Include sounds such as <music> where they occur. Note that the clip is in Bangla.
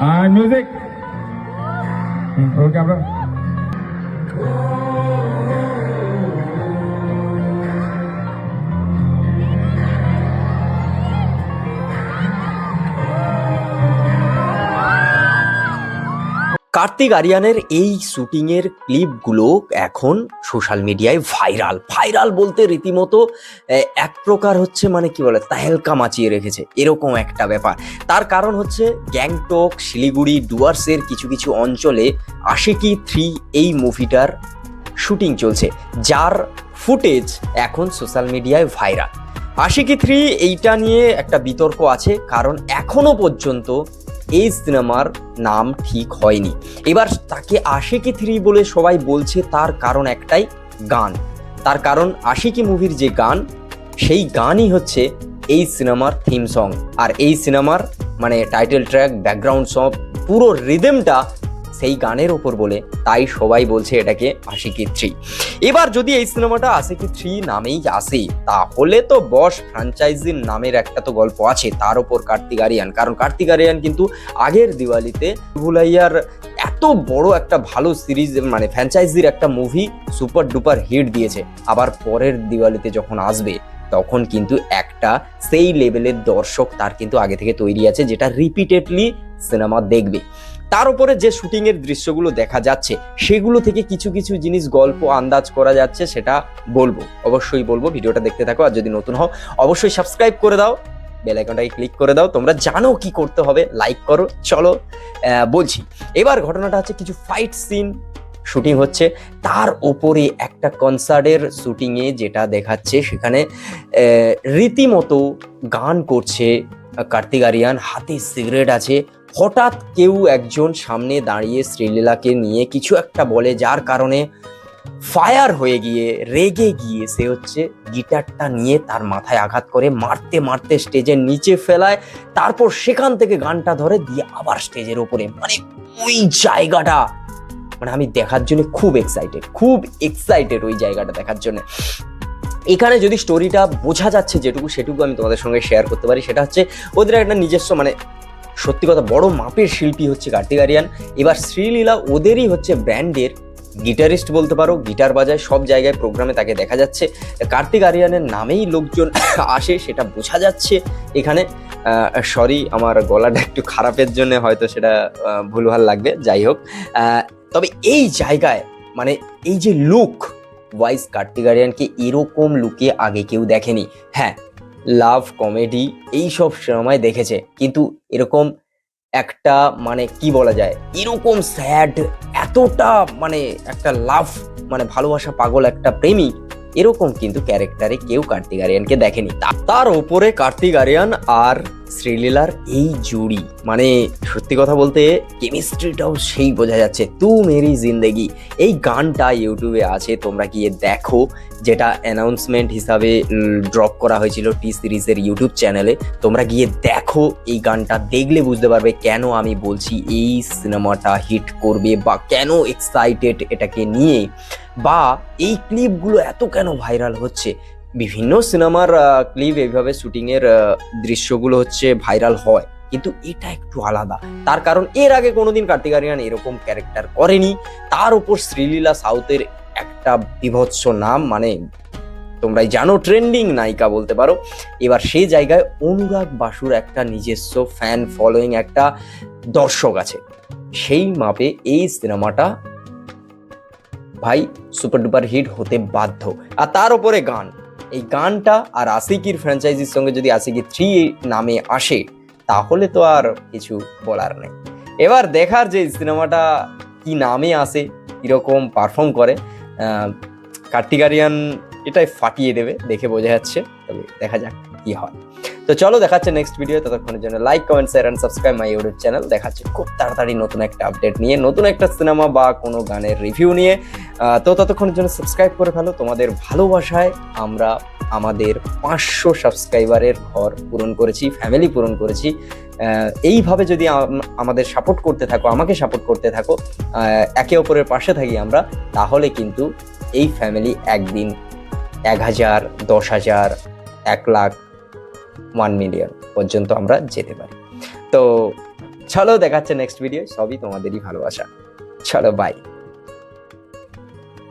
And music. Ah. Okay, bro. Kartik আরিয়ানের এই শুটিংয়ের ক্লিপগুলো এখন সোশ্যাল মিডিয়ায় ভাইরাল। ভাইরাল বলতে রীতিমতো এক প্রকার হচ্ছে মানে কি বলে, তাহেলকা মাচিয়ে রেখেছে, এরকম একটা ব্যাপার। তার কারণ হচ্ছে গ্যাংটক, শিলিগুড়ি, ডুয়ার্সের কিছু কিছু অঞ্চলে আশিকি থ্রি এই মুভিটার শুটিং চলছে, যার ফুটেজ এখন সোশ্যাল মিডিয়ায় ভাইরাল। আশিকি থ্রি এইটা নিয়ে একটা বিতর্ক আছে, কারণ এখনও পর্যন্ত এই সিনেমার নাম ঠিক হয়নি। এবার তাকে আশিকি থ্রি বলে সবাই বলছে তার কারণ একটাই, গান। তার কারণ আশিকি মুভির যে গান, সেই গানই হচ্ছে এই সিনেমার থিম সং আর এই সিনেমার মানে টাইটেল ট্র্যাক ব্যাকগ্রাউন্ড সব পুরো রিদমটা সেই গানের ওপর বলে তাই সবাই বলছে এটাকে আশিকি থ্রি এবার যদি এই সিনেমাটা আশিকি থ্রি নামেই আসে, তাহলে তো বস ফ্র্যাঞ্চাইজির নামের একটা তো গল্প আছে, তার ওপর কার্তিক আরিয়ান কারণ কার্তিক আরিয়ান কিন্তু আগের দিওয়ালিতে ভুলাইয়ার এত বড় একটা ভালো সিরিজ মানে ফ্র্যাঞ্চাইজির একটা মুভি সুপার ডুপার হিট দিয়েছে। আবার পরের দিওয়ালিতে যখন আসবে, তখন কিন্তু একটা সেই লেভেলের দর্শক তার কিন্তু আগে থেকে তৈরি আছে, যেটা রিপিটেডলি সিনেমা দেখবে। তার উপরে যে শুটিং এর দৃশ্যগুলো দেখা যাচ্ছে, সেগুলো থেকে কিছু কিছু জিনিস গল্প আন্দাজ করা যাচ্ছে, সেটা বলব। অবশ্যই বলব, ভিডিওটা দেখতে থাকো, আর যদি নতুন হও, অবশ্যই সাবস্ক্রাইব করে দাও। বেল আইকনটাকে ক্লিক করে দাও। তোমরা জানো কি করতে হবে লাইক করো, চলো বলছি। এবার ঘটনাটা হচ্ছে কিছু ফাইট সিন শুটিং হচ্ছে। তার ওপরে একটা কনসার্টের শুটিংয়ে যেটা দেখাচ্ছে, সেখানে রীতিমতো গান করছে কার্তিক আরিয়ান, হাতে সিগারেট আছে। হঠাৎ কেউ একজন সামনে দাঁড়িয়ে শ্রীলীলাকে নিয়ে কিছু একটা বলে, যার কারণে ফায়ার হয়ে গিয়ে, রেগে গিয়ে সে হচ্ছে গিটারটা নিয়ে তার মাথায় আঘাত করে, মারতে মারতে স্টেজের নিচে ফেলায়, তারপর সেখান থেকে গানটা ধরে দিয়ে আবার স্টেজের ওপরে মানে ওই জায়গাটা মানে আমি দেখার জন্য খুব এক্সাইটেড খুব এক্সাইটেড ওই জায়গাটা দেখার জন্য। এখানে যদি স্টোরিটা বোঝা যাচ্ছে যেটুকু, সেটুকু আমি তোমাদের সঙ্গে শেয়ার করতে পারি। সেটা হচ্ছে ওদের একটা নিজস্ব মানে সত্যি কথা বড় মাপের শিল্পী হচ্ছে কার্তিক আরিয়ান এবার শ্রীলীলা ওদেরই হচ্ছে ব্র্যান্ডের গিটারিস্ট বলতে পারো, গিটার বাজায় সব জায়গায় প্রোগ্রামে তাকে দেখা যাচ্ছে। কার্তিক আরিয়ানের নামেই লোকজন <coughs> আসে, সেটা বোঝা যাচ্ছে এখানে। সরি আমার গলাটা একটু খারাপের জন্য হয়তো সেটা ভুলভাল লাগবে, যাই হোক। তবে এই জায়গায় মানে এই যে লুক ওয়াইজ কার্তিক আরিয়ানকে এরকম লুকে আগে কেউ দেখেনি। হ্যাঁ লাভ, কমেডি এই সব সিনেমায় দেখেছে। কিন্তু এরকম একটা মানে কি বলা যায়, এরকম স্যাড, এতটা মানে একটা লাভ মানে ভালোবাসা পাগল একটা প্রেমিক এরকম কিন্তু ক্যারেক্টারে কেউ কার্তিক আরিয়ানকে দেখেনি তার ওপরে কার্তিক আরিয়ান আর শ্রীলীলার এই জুড়ি মানে সত্যি কথা বলতে কেমিস্ট্রিটাও সেই বোঝা যাচ্ছে। তু মেরি জিন্দেগি, এই গানটা ইউটিউবে আছে, তোমরা গিয়ে দেখো, যেটা অ্যানাউন্সমেন্ট হিসাবে ড্রপ করা হয়েছিল টি সিরিজের ইউটিউব চ্যানেলে তোমরা গিয়ে দেখো, এই গানটা দেখলে বুঝতে পারবে কেন আমি বলছি এই সিনেমাটা হিট করবে বা কেন এক্সাইটেড এটাকে নিয়ে বা এই ক্লিপগুলো এত কেন ভাইরাল হচ্ছে? বিভিন্ন সিনেমার ক্লিপ এইভাবে শুটিংয়ের দৃশ্যগুলো হচ্ছে ভাইরাল হয়। কিন্তু এটা একটু আলাদা। তার কারণ এর আগে কোনোদিন কার্তিক আরিয়ান এরকম ক্যারেক্টার করেনি। তার উপর শ্রীলীলা সাউথের একটা বিভৎস নাম মানে তোমরাই জানো ট্রেন্ডিং নায়িকা বলতে পারো। এবার সেই জায়গায় অনুরাগ বাসুর একটা নিজস্ব ফ্যান ফলোয়িং একটা দর্শক আছে। সেই মাপে এই সিনেমাটা ভাই সুপার ডুপার হিট হতে বাধ্য। আর তার উপরে গান। এই গানটা আর আশিকির ফ্র্যাঞ্চাইজির সঙ্গে যদি আশিকি থ্রি নামে আসে তাহলে তো আর কিছু বলার নেই। এবার দেখার যে সিনেমাটা কি নামে আসে কীরকম পারফর্ম করে আহ, কার্তিক আরিয়ান এটাই ফাটিয়ে দেবে দেখে বোঝা যাচ্ছে। তবে দেখা যাক কি হয়। তো চলো দেখাচ্ছে নেক্সট ভিডিও ততক্ষণের জন্য like comment share and subscribe my YouTube channel দেখাচ্ছে খুব তাড়াতাড়ি নতুন একটা আপডেট নিয়ে, নতুন একটা সিনেমা বা কোনো গানের রিভিউ নিয়ে। তো ততক্ষণের জন্য সাবস্ক্রাইব করে ফেলো। তোমাদের ভালোবাসায় আমরা আমাদের পাঁচশো সাবস্ক্রাইবারের ঘর পূরণ করেছি ফ্যামিলি পূরণ করেছি। এইভাবে যদি আমাদের সাপোর্ট করতে থাকো, আমাকে সাপোর্ট করতে থাকো একে অপরের পাশে থাকি আমরা, তাহলে কিন্তু এই ফ্যামিলি একদিন এক হাজার, দশ হাজার, এক লাখ ওয়ান মিলিয়ন পর্যন্ত আমরা যেতে পারি। তো চলো দেখাচ্ছে নেক্সট ভিডিও সবই তোমাদেরই ভালোবাসা। চলো বাই